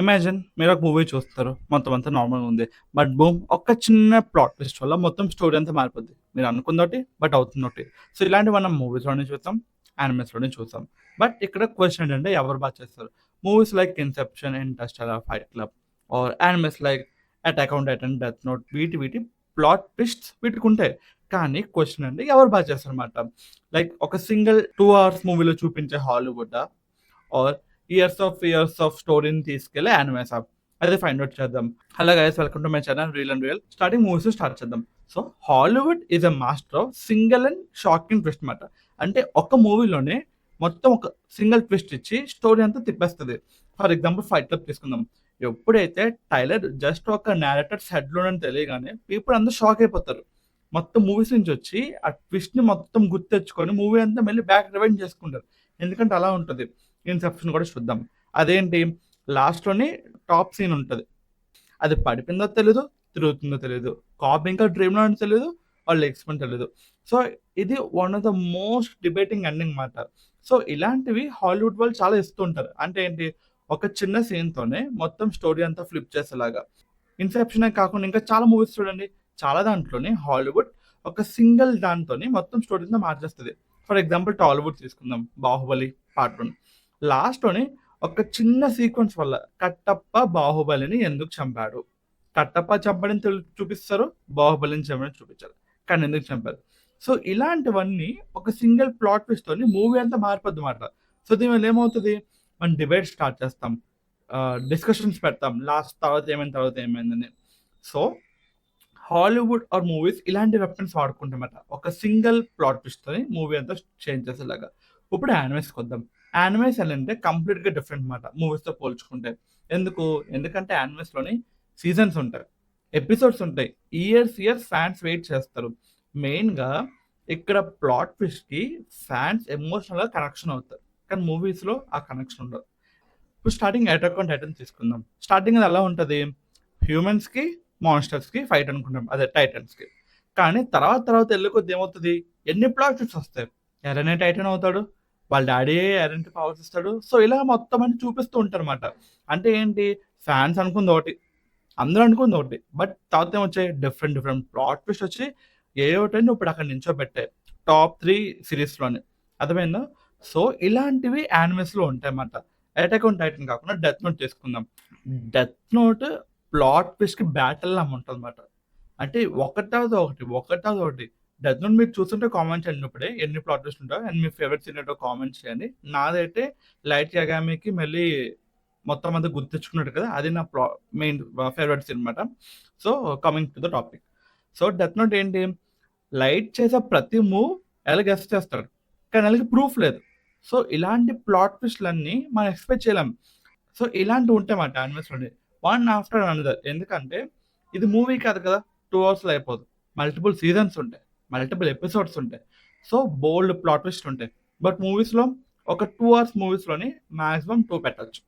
Imagine మీరు ఒక movie చూస్తారు మొత్తం అంతా నార్మల్గా ఉంది. బట్ బూమ్ ఒక్క చిన్న ప్లాట్ ట్విస్ట్ వల్ల మొత్తం స్టోరీ అంతా మారిపోద్ది. మీరు అనుకుందోటి బట్ అవుతుందోటి. సో ఇలాంటి మనం మూవీస్లోనే చూస్తాం యానిమేస్లోనే చూస్తాం బట్ ఇక్కడ క్వశ్చన్ ఏంటంటే ఎవరు బాగా చేస్తారు? Movies like Inception Interstellar Fight Club or animes like Attack on Titan Death Note వీటి వీటి ప్లాట్ ట్విస్ట్ వీటికి కానీ క్వశ్చన్ అంటే ఎవరు బాగా చేస్తారు అన్నమాట లైక్ ఒక సింగిల్ టూ అవర్స్ మూవీలో చూపించే Hollywood or years of years of స్టోరీని తీసుకెళ్ళి యానిమే సాబ్ అదే ఫైండ్ అవుట్ చేద్దాం. Hello guys welcome to my channel real and real starting movies start చేద్దాం. So Hollywood is a master of single and shocking twist అనమాట అంటే ఒక మూవీలోనే మొత్తం ఒక సింగిల్ ట్విస్ట్ ఇచ్చి స్టోరీ అంతా తిప్పేస్తుంది. ఫర్ ఎగ్జాంపుల్ ఫైట్ క్లబ్ తీసుకుందాం. ఎప్పుడైతే టైలర్ జస్ట్ ఒక నేరేటర్స్ సెడ్లోనని తెలియగానే పీపుల్ అందరూ షాక్ అయిపోతారు. మొత్తం మూవీస్ నుంచి వచ్చి ఆ ట్విస్ట్ని మొత్తం గుర్తెచ్చుకొని మూవీ అంతా మళ్ళీ బ్యాక్ రివైండ్ చేసుకుంటారు. ఎందుకంటే అలా ఉంటుంది. ఇన్సెప్షన్ కూడా చూద్దాం. అదేంటి? లాస్ట్లోని టాప్ సీన్ ఉంటుంది. అది పడిపోయిందో తెలీదు తిరుగుతుందో తెలియదు కాప్ ఇంకా డ్రీమ్లో అని తెలియదు వాళ్ళు ఎక్స్పెంట్ తెలియదు సో ఇది one of the most debating ending మాట. సో ఇలాంటివి హాలీవుడ్ వాళ్ళు చాలా ఇస్తుంటారు అంటే ఏంటి? ఒక చిన్న సీన్తోనే మొత్తం స్టోరీ అంతా ఫ్లిప్ చేసేలాగా. ఇన్సెప్షన్ కాకుండా ఇంకా చాలా మూవీస్ చూడండి. చాలా దాంట్లోనే హాలీవుడ్ ఒక సింగిల్ దాంతోనే మొత్తం స్టోరీ అంతా మార్చేస్తుంది. ఫర్ ఎగ్జాంపుల్ టాలీవుడ్ తీసుకుందాం. Baahubali part one. లాస్ట్లోని ఒక చిన్న సీక్వెన్స్ వల్ల కట్టప్ప బాహుబలిని ఎందుకు చంపాడు? కట్టప్ప చంపడని తెలు చూపిస్తారు? బాహుబలిని చంపడని చూపించారు కానీ ఎందుకు చంపారు? సో ఇలాంటివన్నీ ఒక సింగిల్ ప్లాట్ ట్విస్ట్తోని మూవీ అంతా మారిపోద్ది మాట సో దీనివల్ల ఏమవుతుంది? మనం డిబేట్ స్టార్ట్ చేస్తాం. డిస్కషన్స్ పెడతాం. లాస్ట్ తర్వాత ఏమైంది? తర్వాత ఏమైందని సో హాలీవుడ్ ఆర్ మూవీస్ ఇలాంటి వెపన్స్ వాడుకుంటామట ఒక సింగిల్ ప్లాట్ తోని మూవీ అంతా చేంజ్ చేసేలాగా. ఇప్పుడు యానిమేస్కి వద్దాం యానిమేస్ అంటే కంప్లీట్గా డిఫరెంట్ మాట. మూవీస్తో పోల్చుకుంటే. ఎందుకు? ఎందుకంటే యానిమేస్లోని సీజన్స్ ఉంటాయి. ఎపిసోడ్స్ ఉంటాయి. ఇయర్స్ ఇయర్స్ ఫ్యాన్స్ వెయిట్ చేస్తారు. మెయిన్గా ఇక్కడ ప్లాట్ ట్విస్ట్కి ఫ్యాన్స్ ఎమోషనల్గా కనెక్షన్ అవుతారు. కానీ మూవీస్లో ఆ కనెక్షన్ ఉండదు. ఇప్పుడు స్టార్టింగ్ అటాక్ ఆన్ టైటన్ తీసుకుందాం. స్టార్టింగ్ అది ఎలా ఉంటుంది? హ్యూమన్స్కి మాన్స్టర్స్కి ఫైట్ అనుకుంటాం. అదే టైటన్స్కి కానీ తర్వాత తర్వాత వెళ్ళి కొద్ది ఏమవుతుంది? ఎన్ని ప్లాట్ ట్విస్ట్ వస్తాయి? ఎరనే టైటన్ అవుతాడు? వాళ్ళ డాడీ ఐడెంటిటీ పవర్స్ ఇస్తాడు. సో ఇలా మొత్తం అని చూపిస్తూ ఉంటారు అనమాట అంటే ఏంటి? ఫ్యాన్స్ అనుకుంది ఒకటి. అందరూ అనుకుంది ఒకటి. బట్ తర్వాత వచ్చే డిఫరెంట్ డిఫరెంట్ ప్లాట్ ఫిస్ట్ వచ్చి ఏ ఒకటి ఇప్పుడు అక్కడ నుంచో పెట్టాయి టాప్ త్రీ సిరీస్లోని అర్థమైందా? సో ఇలాంటివి యానిమల్స్లో ఉంటాయి అన్నమాట అటాక్ ఆన్ టైటన్ కాకుండా డెత్ నోట్ చేసుకుందాం. డెత్ నోట్ ప్లాట్ ఫిస్ట్కి బ్యాటల్ అమ్మ ఉంటుంది అనమాట అంటే ఒకటాది ఒకటి ఒకటాది ఒకటి. డెత్ మీరు చూస్తుంటే కామెంట్ చేయండి ఇప్పుడే ఎన్ని ప్లాట్ ఉంటాయో అండ్ మీ ఫేవరెట్ సీన్ ఏంటో కామెంట్ చేయండి. నాదైతే లైట్ యగామికి మళ్ళీ మొత్తం అంతా గుర్తించుకున్నట్టు కదా అది నా ప్లా మెయిన్ ఫేవరెట్ సీన్ అనమాట so coming to the topic so Death Note ఏంటి? లైట్ చేసే ప్రతి మూవ్ ఎలా గెస్ట్ చేస్తాడు కానీ అలాగే ప్రూఫ్ లేదు. సో ఇలాంటి ప్లాట్ ట్విస్ట్లన్నీ మనం ఎక్స్పెక్ట్ చేయలేం. సో ఇలాంటివి ఉంటాయి మాట వన్ ఆఫ్టర్ అనదర్ ఎందుకంటే ఇది మూవీ కాదు కదా టూ అవర్స్లో అయిపోదు. మల్టిపుల్ సీజన్స్ ఉంటాయి మల్టిపుల్ ఎపిసోడ్స్ ఉంటాయి. సో బోల్డ్ ప్లాట్ ట్విస్ట్ ఉంటాయి. బట్ మూవీస్లో ఒక టూ అవర్స్ మూవీస్లోని మ్యాక్సిమం టూ పెట్టచ్చు.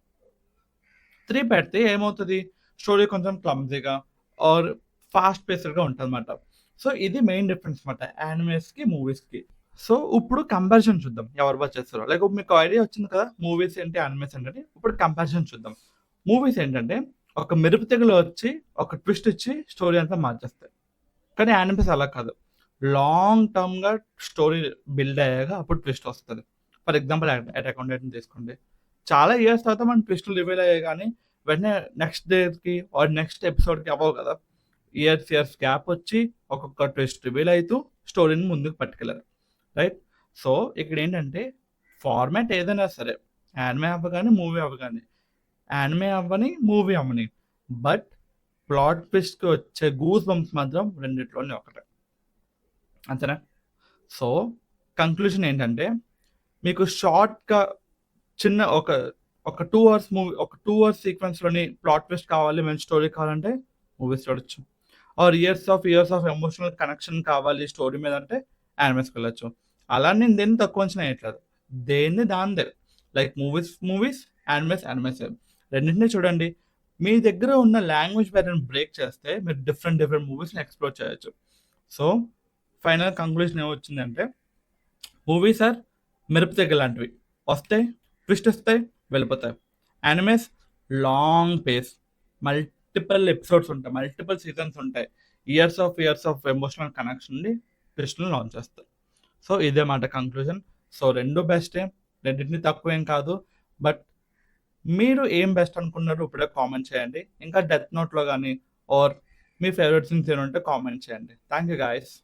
త్రీ పెడితే ఏమవుతుంది? స్టోరీ కొంచెం క్లమ్జీగా ఆర్ ఫాస్ట్ పేస్డ్గా ఉంటుంది సో ఇది మెయిన్ డిఫరెన్స్ అనమాట యానిమేస్కి మూవీస్కి సో ఇప్పుడు కంపారిజన్ చూద్దాం ఎవరు బాగా చేస్తారో. లైక్ మీకు ఐడియా వచ్చింది కదా మూవీస్ ఏంటి యానిమేస్ ఏంటంటే ఇప్పుడు కంపారిజన్ చూద్దాం. మూవీస్ ఏంటంటే ఒక మెరుపు తెగులు వచ్చి ఒక ట్విస్ట్ ఇచ్చి స్టోరీ అంతా మార్చేస్తాయి. కానీ యానిమేస్ అలా కాదు. లాంగ్ టర్మ్గా స్టోరీ బిల్డ్ అయ్యాక అప్పుడు ట్విస్ట్ వస్తుంది. For example Attack on Titan తీసుకోండి. చాలా ఇయర్స్ తర్వాత మనం ట్విస్టులు రివీల్ అయ్యాయి కానీ వెంటనే నెక్స్ట్ డేకి ఆర్ నెక్స్ట్ ఎపిసోడ్కి అవ్వవు కదా. ఇయర్స్ ఇయర్స్ గ్యాప్ వచ్చి ఒక్కొక్క ట్విస్ట్ రివీల్ అవుతూ స్టోరీని ముందుకు పట్టుకెళ్ళారు రైట్? సో ఇక్కడ ఏంటంటే ఫార్మాట్ ఏదైనా సరే యానిమే అవ్వగానే మూవీ అవ్వగానే యానిమే అవ్వని మూవీ అవ్వని బట్ ప్లాట్ ట్విస్ట్కి వచ్చే గూస్ బంప్స్ మాత్రం రెండిట్లోనే ఒకటే. అంతేనా? సో కంక్లూజన్ ఏంటంటే మీకు షార్ట్గా చిన్న ఒక ఒక టూ అవర్స్ మూవీ ఒక టూ అవర్స్ సీక్వెన్స్లోని ప్లాట్ ట్విస్ట్ కావాలి మంచి స్టోరీ కావాలంటే మూవీస్ చూడొచ్చు. Or years of years of emotional connection కావాలి స్టోరీ మీద అంటే యానిమేస్కి వెళ్ళొచ్చు. అలా నేను దేన్ని తక్కువ అంచనా వేయట్లేదు. దేన్ని దానిదే. Like movies movies animes animes రెండింటినీ చూడండి. మీ దగ్గర ఉన్న లాంగ్వేజ్ బ్యారియర్ బ్రేక్ చేస్తే మీరు డిఫరెంట్ డిఫరెంట్ మూవీస్ని ఎక్స్ప్లోర్ చేయొచ్చు. సో ఫైనల్ కంక్లూజన్ ఏమొచ్చిందంటే మూవీస్ ఆర్ మెరుపు తెగ లాంటివి. వస్తాయి ట్విస్ట్ వస్తాయి వెళ్ళిపోతాయి. Animes long pace multiple episodes ఉంటాయి మల్టిపుల్ సీజన్స్ ఉంటాయి. Years of years of emotional connection ఉండి ట్విస్ట్ని లాంచ్ చేస్తారు సో ఇదే మాట కంక్లూజన్ సో రెండు బెస్టే రెండింటిని తక్కువ ఏం కాదు. బట్ మీరు ఏం బెస్ట్ అనుకున్నారు ఇప్పుడే కామెంట్ చేయండి. ఇంకా డెత్ నోట్లో కానీ ఆర్ మీ ఫేవరెట్ సీన్స్ ఏమంటే కామెంట్ చేయండి. Thank you guys